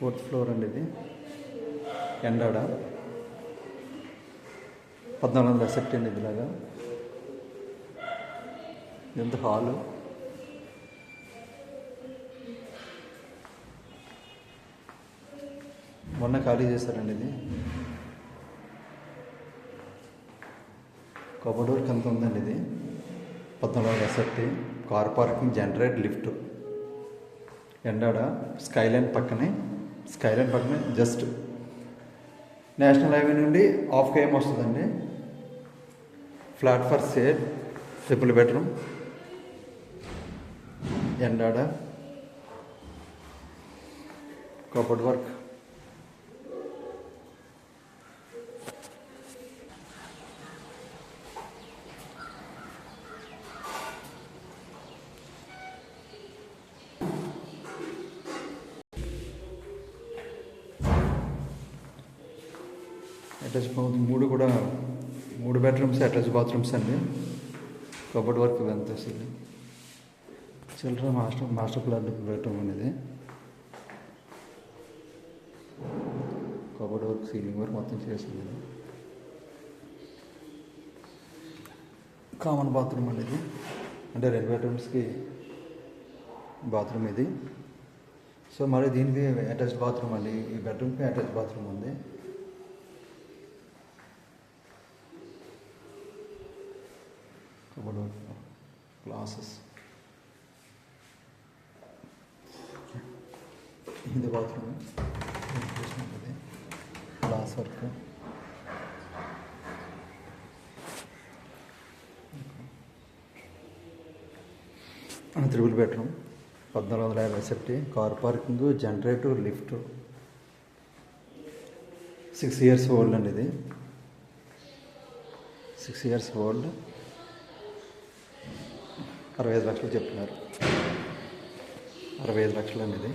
Fourth floor అండి ఇది. ఎండాడ పద్నాలుగు వందల సెట్ అండి ఇదిలాగా. ఎంత హాలు? మొన్న ఖాళీ చేశారండి ఇది. కబడోర్ కంత ఉందండి ఇది? పద్నాలుగు వందల set. Car parking generate lift. Endada skyline పక్కనే. స్కైలైన్ పక్కనే జస్ట్ నేషనల్ హైవే నుండి హాఫ్ కేఎం వస్తుందండి. Flat for sale triple bedroom Endada cupboard work attach bath మూడు కూడా మూడు బెడ్రూమ్స్ అటాచ్ బాత్రూమ్స్ అండి. కబోర్డ్ వర్క్ ఎంత వస్తుంది children master master plan bedroom అనేది. కబోర్డ్ వర్క్ సీలింగ్ వర్క్ మొత్తం చేసింది. కామన్ బాత్రూమ్ అనేది. అంటే రెండు బెడ్రూమ్స్కి బాత్రూమ్ ఇది. సో మరి దీనికి అటాచ్డ్ బాత్రూమ్ అండి. ఈ బెడ్రూమ్కి అటాచ్ బాత్రూమ్ ఉంది. Cupboard glasses In the bathroom, glass work. Triple bedroom పద్నాలుగు వందల యాభై safety car parking generator lift six years old అండి ఇది. సిక్స్ ఇయర్స్ ఓల్డ్ అరవై ఐదు లక్షలు చెప్తున్నారు అరవై ఐదు లక్షలు అనేది